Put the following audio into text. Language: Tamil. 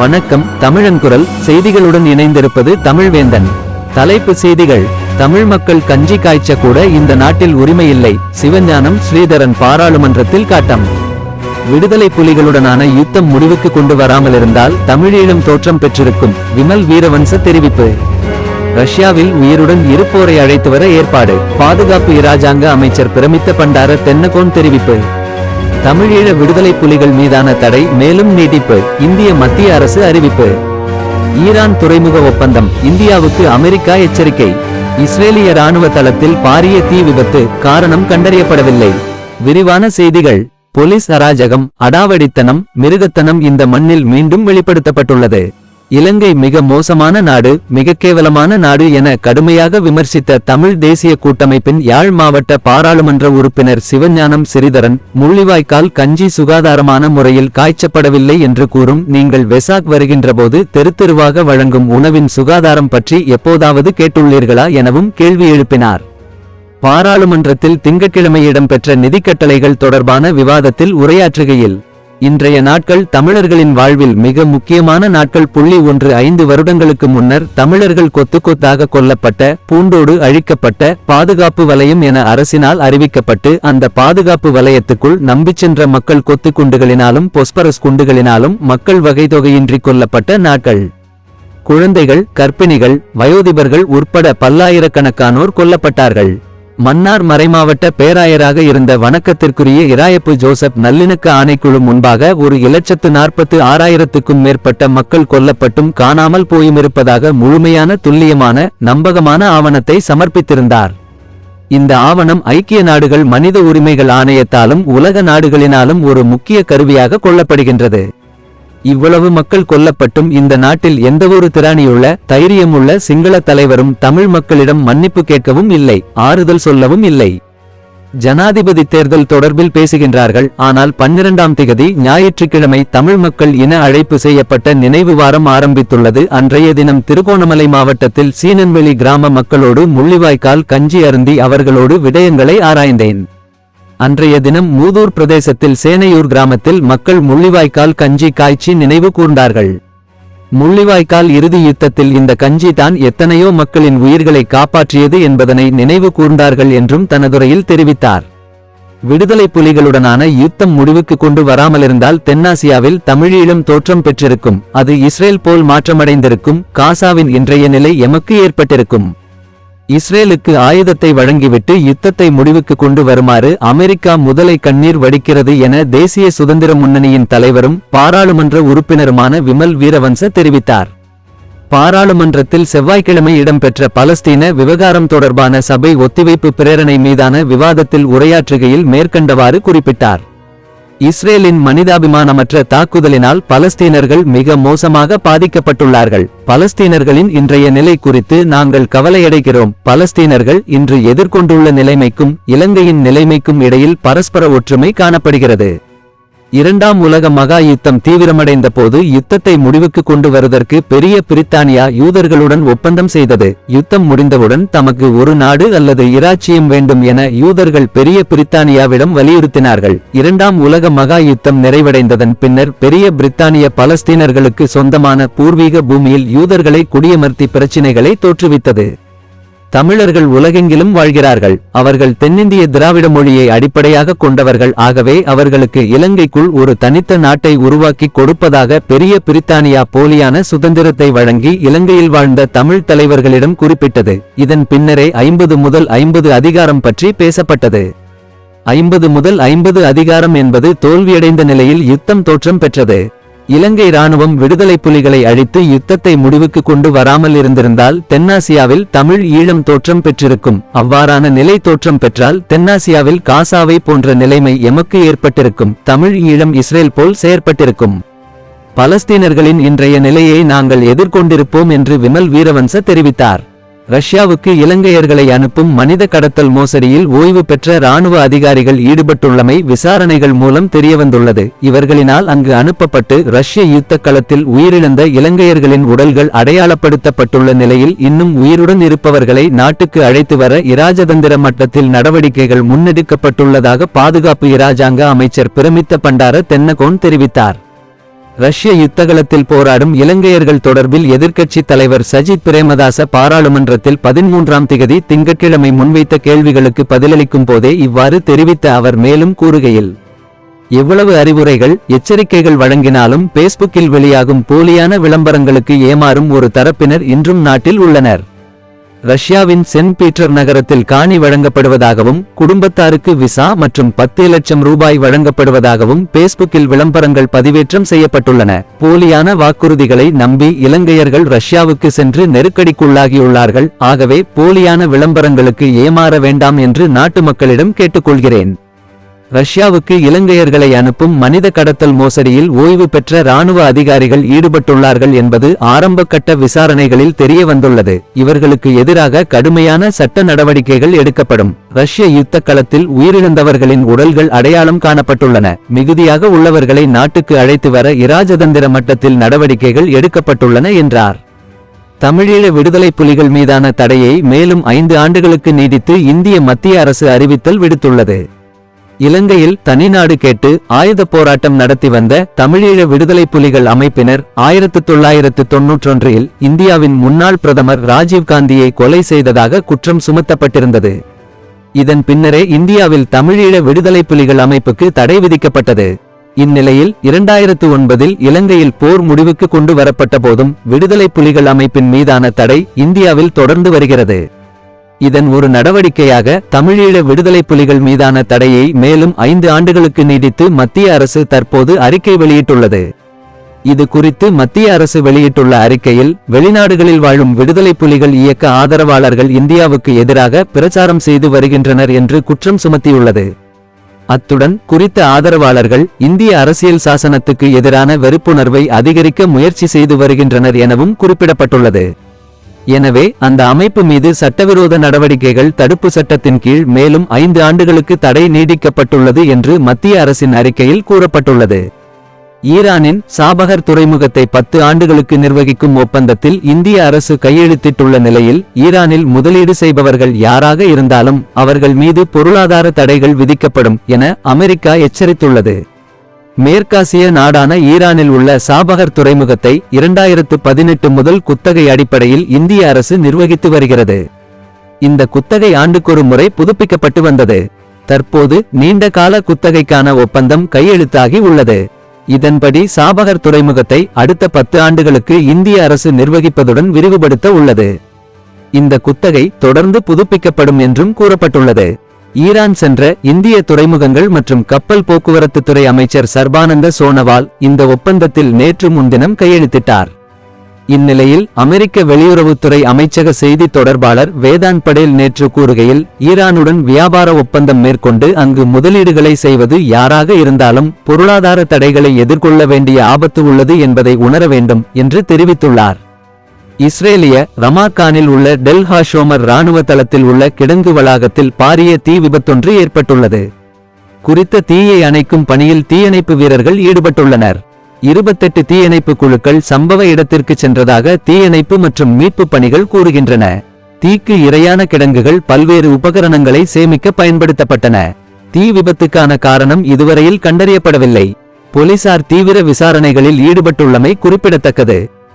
வணக்கம் தமிழன் குரல். செய்திகளுடன் இணைந்திருப்பது தமிழ்வேந்தன். தலைப்பு செய்திகள். தமிழ் மக்கள் கஞ்சி காய்ச்ச கூட இந்த நாட்டில் உரிமையில்லை. சிவஞானம் ஸ்ரீதரன் பாராளுமன்றத்தில் காட்டம். விடுதலை புலிகளுடனான யுத்தம் முடிவுக்கு கொண்டு வராமல் இருந்தால் தமிழீழம் தோற்றம் பெற்றிருக்கும். விமல் வீரவன்ச தெரிவிப்பு. ரஷ்யாவில் உயிருடன் இருப்போரை அழைத்து வர ஏற்பாடு. பாதுகாப்பு இராஜாங்க அமைச்சர் பிரமித்த பண்டார தென்னகோன் தெரிவிப்பு. தமிழீழ விடுதலை புலிகள் மீதான தடை மேலும் நீட்டிப்பு இந்திய மத்திய அரசு அறிவிப்பு. ஈரான் துறைமுக ஒப்பந்தம் இந்தியாவுக்கு அமெரிக்கா எச்சரிக்கை. இஸ்ரேலிய ராணுவ தளத்தில் பாரிய தீ விபத்து காரணம் கண்டறியப்படவில்லை. விரிவான செய்திகள். போலீஸ் அராஜகம் அடாவடித்தனம் மிருகத்தனம் இந்த மண்ணில் மீண்டும் வெளிப்படுத்தப்பட்டுள்ளது. இலங்கை மிக மோசமான நாடு மிக கேவலமான நாடு என கடுமையாக விமர்சித்த தமிழ் தேசிய கூட்டமைப்பின் யாழ் மாவட்ட பாராளுமன்ற உறுப்பினர் சிவஞானம் சிறிதரன் முள்ளிவாய்க்கால் கஞ்சி சுகாதாரமான முறையில் காய்ச்சப்படவில்லை என்று கூறும் நீங்கள் வெசாக் வருகின்றபோது தெருத்தெருவாக வழங்கும் உணவின் சுகாதாரம் பற்றி எப்போதாவது கேட்டுள்ளீர்களா எனவும் கேள்வி எழுப்பினார். பாராளுமன்றத்தில் திங்கட்கிழமை இடம்பெற்ற நிதிக்கட்டளைகள் தொடர்பான விவாதத்தில் உரையாற்றுகையில் இன்றைய நாட்கள் தமிழர்களின் வாழ்வில் மிக முக்கியமான நாட்கள். புள்ளி ஒன்று ஐந்து வருடங்களுக்கு முன்னர் தமிழர்கள் கொத்து கொத்தாக கொல்லப்பட்ட பூண்டோடு அழிக்கப்பட்ட பாதுகாப்பு வலயம் என அரசினால் அறிவிக்கப்பட்டு அந்த பாதுகாப்பு வலயத்துக்குள் நம்பிச் சென்ற மக்கள் கொத்து குண்டுகளினாலும் பொஸ்பரஸ் குண்டுகளினாலும் மக்கள் வகை தொகையின்றி கொல்லப்பட்ட நாட்கள். குழந்தைகள் கர்ப்பிணிகள் வயோதிபர்கள் உட்பட பல்லாயிரக்கணக்கானோர் கொல்லப்பட்டார்கள். மன்னார் மறைமாவட்ட பேராயராக இருந்த வணக்கத்திற்குரிய இராயப்பு ஜோசப் நல்லிணக்க ஆணைக்குழு முன்பாக ஒரு இலட்சத்து நாற்பத்து ஆறாயிரத்துக்கும் மேற்பட்ட மக்கள் கொல்லப்பட்டும் காணாமல் போயுமிருப்பதாக முழுமையான துல்லியமான நம்பகமான ஆவணத்தை சமர்ப்பித்திருந்தார். இந்த ஆவணம் ஐக்கிய நாடுகள் மனித உரிமைகள் ஆணையத்தாலும் உலக நாடுகளினாலும் ஒரு முக்கிய கருவியாக கொள்ளப்படுகின்றது. இவ்வளவு மக்கள் கொல்லப்பட்டும் இந்த நாட்டில் எந்தவொரு திராணியுள்ள தைரியமுள்ள சிங்கள தலைவரும் தமிழ் மக்களிடம் மன்னிப்பு கேட்கவும் இல்லை ஆறுதல் சொல்லவும் இல்லை. ஜனாதிபதி தேர்தல் தொடர்பில் பேசுகின்றார்கள் ஆனால் பன்னிரண்டாம் திகதி ஞாயிற்றுக்கிழமை தமிழ் மக்கள் இன அழைப்பு செய்யப்பட்ட நினைவு வாரம் ஆரம்பித்துள்ளது. அன்றைய தினம் திருகோணமலை மாவட்டத்தில் சீனன்வெளி கிராம மக்களோடு முள்ளிவாய்க்கால் கஞ்சி அருந்தி அவர்களோடு விடயங்களை ஆராய்ந்தேன். அன்றைய தினம் மூதூர் பிரதேசத்தில் சேனையூர் கிராமத்தில் மக்கள் முள்ளிவாய்க்கால் கஞ்சி காய்ச்சி நினைவு கூர்ந்தார்கள். முள்ளிவாய்க்கால் இறுதி யுத்தத்தில் இந்த கஞ்சி தான் எத்தனையோ மக்களின் உயிர்களை காப்பாற்றியது என்பதனை நினைவு கூர்ந்தார்கள் என்றும் தனதுரையில் தெரிவித்தார். விடுதலை புலிகளுடனான யுத்தம் முடிவுக்கு கொண்டு வராமலிருந்தால் தென்னாசியாவில் தமிழீழம் தோற்றம் பெற்றிருக்கும் அது இஸ்ரேல் போல் மாற்றமடைந்திருக்கும் காசாவின் இன்றைய நிலை எமக்கு ஏற்பட்டிருக்கும். இஸ்ரேலுக்கு ஆயுதத்தை வழங்கிவிட்டு யுத்தத்தை முடிவுக்கு கொண்டு வருமாறு அமெரிக்கா முதலை கண்ணீர் வடிக்கிறது என தேசிய சுதந்திர முன்னணியின் தலைவரும் பாராளுமன்ற உறுப்பினருமான விமல் வீரவன்ச தெரிவித்தார். பாராளுமன்றத்தில் செவ்வாய்க்கிழமை இடம்பெற்ற பலஸ்தீன விவகாரம் தொடர்பான சபை ஒத்திவைப்பு பிரேரணை மீதான விவாதத்தில் உரையாற்றுகையில் மேற்கண்டவாறு குறிப்பிட்டார். இஸ்ரேலின் மனிதாபிமானமற்ற தாக்குதலினால் பலஸ்தீனர்கள் மிக மோசமாக பாதிக்கப்பட்டுள்ளார்கள். பலஸ்தீனர்களின் இன்றைய நிலை குறித்து நாங்கள் கவலையடைகிறோம். பலஸ்தீனர்கள் இன்று எதிர்கொண்டுள்ள நிலைமைக்கும் இலங்கையின் நிலைமைக்கும் இடையில் பரஸ்பர ஒற்றுமை காணப்படுகிறது. இரண்டாம் உலக மகா யுத்தம் தீவிரமடைந்த போது யுத்தத்தை முடிவுக்கு கொண்டு வருவதற்கு பெரிய பிரித்தானியா யூதர்களுடன் ஒப்பந்தம் செய்தது. யுத்தம் முடிந்தவுடன் தமக்கு ஒரு நாடு அல்லது இராச்சியம் வேண்டும் என யூதர்கள் பெரிய பிரித்தானியாவிடம் வலியுறுத்தினார்கள். இரண்டாம் உலக மகா யுத்தம் நிறைவடைந்ததன் பின்னர் பெரிய பிரித்தானிய பலஸ்தீனர்களுக்கு சொந்தமான பூர்வீக பூமியில் யூதர்களை குடியமர்த்தி பிரச்சினைகளை தோற்றுவித்தது. தமிழர்கள் உலகெங்கிலும் வாழ்கிறார்கள். அவர்கள் தென்னிந்திய திராவிட மொழியை அடிப்படையாக கொண்டவர்கள். ஆகவே அவர்களுக்கு இலங்கைக்குள் ஒரு தனித்த நாட்டை உருவாக்கி கொடுப்பதாக பெரிய பிரித்தானியா போலியான சுதந்திரத்தை வழங்கி இலங்கையில் வாழ்ந்த தமிழ் தலைவர்களிடம் குறிப்பிட்டது. இதன் பின்னரே ஐம்பது முதல் ஐம்பது அதிகாரம் பற்றி பேசப்பட்டது. ஐம்பது முதல் ஐம்பது அதிகாரம் என்பது தோல்வியடைந்த நிலையில் யுத்தம் தோற்றம் பெற்றது. இலங்கை ராணுவம் விடுதலை புலிகளை அழித்து யுத்தத்தை முடிவுக்கு கொண்டு வராமல் இருந்திருந்தால் தென்னாசியாவில் தமிழ் ஈழம் தோற்றம் பெற்றிருக்கும். அவ்வாறான நிலை தோற்றம் பெற்றால் தென்னாசியாவில் காசாவை போன்ற நிலைமை எமக்கு ஏற்பட்டிருக்கும். தமிழ் ஈழம் இஸ்ரேல் போல் செயற்பட்டிருக்கும். பலஸ்தீனர்களின் இன்றைய நிலையை நாங்கள் எதிர்கொண்டிருப்போம் என்று விமல் வீரவன்ச தெரிவித்தார். ரஷ்யாவுக்கு இலங்கையர்களை அனுப்பும் மனித கடத்தல் மோசடியில் ஓய்வு பெற்ற ராணுவ அதிகாரிகள் ஈடுபட்டுள்ளமை விசாரணைகள் மூலம் தெரியவந்துள்ளது. இவர்களினால் அங்கு அனுப்பப்பட்டு ரஷ்ய யுத்த களத்தில் உயிரிழந்த இலங்கையர்களின் உடல்கள் அடையாளப்படுத்தப்பட்டுள்ள நிலையில் இன்னும் உயிருடன் இருப்பவர்களை நாட்டுக்கு அழைத்து வர இராஜதந்திர மட்டத்தில் நடவடிக்கைகள் முன்னெடுக்கப்பட்டுள்ளதாக பாதுகாப்பு இராஜாங்க அமைச்சர் பிரமித்த பண்டார தென்னகோன் தெரிவித்தார். ரஷ்ய யுத்தகலத்தில் போராடும் இலங்கையர்கள் தொடர்பில் எதிர்க்கட்சித் தலைவர் சஜித் பிரேமதாச பாராளுமன்றத்தில் பதிமூன்றாம் திகதி திங்கட்கிழமை முன்வைத்த கேள்விகளுக்கு பதிலளிக்கும் போதே இவ்வாறு தெரிவித்த அவர் மேலும் கூறுகையில் எவ்வளவு அறிவுரைகள் எச்சரிக்கைகள் வழங்கினாலும் பேஸ்புக்கில் வெளியாகும் போலியான விளம்பரங்களுக்கு ஏமாறும் ஒரு தரப்பினர் இன்றும் நாட்டில் உள்ளனர். ரஷ்யாவின் சென்ட் பீட்டர் நகரத்தில் காணி வழங்கப்படுவதாகவும் குடும்பத்தாருக்கு விசா மற்றும் பத்து லட்சம் ரூபாய் வழங்கப்படுவதாகவும் பேஸ்புக்கில் விளம்பரங்கள் பதிவேற்றம் செய்யப்பட்டுள்ளன. போலியான வாக்குறுதிகளை நம்பி இலங்கையர்கள் ரஷ்யாவுக்கு சென்று நெருக்கடிக்குள்ளாகியுள்ளார்கள். ஆகவே போலியான விளம்பரங்களுக்கு ஏமாற வேண்டாம் என்று நாட்டு மக்களிடம் கேட்டுக்கொள்கிறேன். ரஷ்யாவுக்கு இலங்கையர்களை அனுப்பும் மனித கடத்தல் மோசடியில் ஓய்வு பெற்ற ராணுவ அதிகாரிகள் ஈடுபட்டுள்ளார்கள் என்பது ஆரம்ப கட்ட விசாரணைகளில் தெரிய வந்துள்ளது இவர்களுக்கு எதிராக கடுமையான சட்ட நடவடிக்கைகள் எடுக்கப்படும். ரஷ்ய யுத்த களத்தில் உயிரிழந்தவர்களின் உடல்கள் அடையாளம் காணப்பட்டுள்ளன. மிகுதியாக உள்ளவர்களை நாட்டுக்கு அழைத்து வர இராஜதந்திர மட்டத்தில் நடவடிக்கைகள் எடுக்கப்பட்டுள்ளன என்றார். தமிழீழ விடுதலை புலிகள் மீதான தடையை மேலும் ஐந்து ஆண்டுகளுக்கு நீடித்து இந்திய மத்திய அரசு அறிவித்தல் விடுத்துள்ளது. இலங்கையில் தனிநாடு கேட்டு ஆயுதப் போராட்டம் நடத்தி வந்த தமிழீழ விடுதலை புலிகள் அமைப்பினர் ஆயிரத்து தொள்ளாயிரத்து தொன்னூற்றொன்றில் இந்தியாவின் முன்னாள் பிரதமர் ராஜீவ்காந்தியை கொலை செய்ததாக குற்றம் சுமத்தப்பட்டிருந்தது. இதன் பின்னரே இந்தியாவில் தமிழீழ விடுதலை புலிகள் அமைப்புக்கு தடை விதிக்கப்பட்டது. இந்நிலையில் இரண்டாயிரத்து ஒன்பதில் இலங்கையில் போர் முடிவுக்கு கொண்டு வரப்பட்ட போதும் விடுதலை புலிகள் அமைப்பின் மீதான தடை இந்தியாவில் தொடர்ந்து வருகிறது. இதன் ஒரு நடவடிக்கையாக தமிழீழ விடுதலை புலிகள் மீதான தடையை மேலும் ஐந்து ஆண்டுகளுக்கு நீடித்து மத்திய அரசு தற்போது அறிக்கை வெளியிட்டுள்ளது. இது குறித்து மத்திய அரசு வெளியிட்டுள்ள அறிக்கையில் வெளிநாடுகளில் வாழும் விடுதலை புலிகள் இயக்க ஆதரவாளர்கள் இந்தியாவுக்கு எதிராக பிரச்சாரம் செய்து வருகின்றனர் என்று குற்றம் சுமத்தியுள்ளது. அத்துடன் குறித்த ஆதரவாளர்கள் இந்திய அரசியல் சாசனத்துக்கு எதிரான வெறுப்புணர்வை அதிகரிக்க முயற்சி செய்து வருகின்றனர் எனவும் குறிப்பிடப்பட்டுள்ளது. எனவே அந்த அமைப்பு மீது சட்டவிரோத நடவடிக்கைகள் தடுப்பு சட்டத்தின் கீழ் மேலும் ஐந்து ஆண்டுகளுக்கு தடை நீடிக்கப்பட்டுள்ளது என்று மத்திய அரசின் அறிக்கையில் கூறப்பட்டுள்ளது. ஈரானின் சாபகர் துறைமுகத்தை பத்து ஆண்டுகளுக்கு நிர்வகிக்கும் ஒப்பந்தத்தில் இந்திய அரசு கையெழுத்திட்டுள்ள நிலையில் ஈரானில் முதலீடு செய்பவர்கள் யாராக இருந்தாலும் அவர்கள் மீது பொருளாதார தடைகள் விதிக்கப்படும் என அமெரிக்கா எச்சரித்துள்ளது. மேற்காசிய நாடான ஈரானில் உள்ள சாபகர் துறைமுகத்தை இரண்டாயிரத்து பதினெட்டு முதல் குத்தகை அடிப்படையில் இந்திய அரசு நிர்வகித்து வருகிறது. இந்த குத்தகை ஆண்டுக்கொரு முறை புதுப்பிக்கப்பட்டு வந்தது. தற்போது நீண்ட கால குத்தகைக்கான ஒப்பந்தம் கையெழுத்தாகி உள்ளது. இதன்படி சாபகர் துறைமுகத்தை அடுத்த பத்து ஆண்டுகளுக்கு இந்திய அரசு நிர்வகிப்பதுடன் விரிவுபடுத்த உள்ளது. இந்த குத்தகை தொடர்ந்து புதுப்பிக்கப்படும் என்றும் கூறப்பட்டுள்ளது. ஈரான் சென்ற இந்திய துறைமுகங்கள் மற்றும் கப்பல் போக்குவரத்து துறை அமைச்சர் சர்பானந்த சோனவால் இந்த ஒப்பந்தத்தில் நேற்று முன்தினம் கையெழுத்திட்டார். இந்நிலையில் அமெரிக்க வெளியுறவுத்துறை அமைச்சக செய்தி தொடர்பாளர் வேதான் படேல் நேற்று கூறுகையில் ஈரானுடன் வியாபார ஒப்பந்தம் மேற்கொண்டு அங்கு முதலீடுகளை செய்வது யாராக இருந்தாலும் பொருளாதார தடைகளை எதிர்கொள்ள வேண்டிய ஆபத்து உள்ளது என்பதை உணர வேண்டும் என்று தெரிவித்துள்ளார். இஸ்ரேலிய ரமாக்கானில் உள்ள டெல் ஹாஷோமர் ராணுவ தளத்தில் உள்ள கிடங்கு வளாகத்தில் பாரிய தீ விபத்தொன்று ஏற்பட்டுள்ளது. குறித்த தீயை அணைக்கும் பணியில் தீயணைப்பு வீரர்கள் ஈடுபட்டுள்ளனர். இருபத்தெட்டு தீயணைப்பு குழுக்கள் சம்பவ இடத்திற்கு சென்றதாக தீயணைப்பு மற்றும் மீட்பு பணிகள் கூறுகின்றன. தீக்கு இரையான கிடங்குகள் பல்வேறு உபகரணங்களை சேமிக்க பயன்படுத்தப்பட்டன. தீ விபத்துக்கான காரணம் இதுவரையில் கண்டறியப்படவில்லை. போலீசார் தீவிர விசாரணைகளில் ஈடுபட்டுள்ளமை குறிப்பிடத்தக்கது.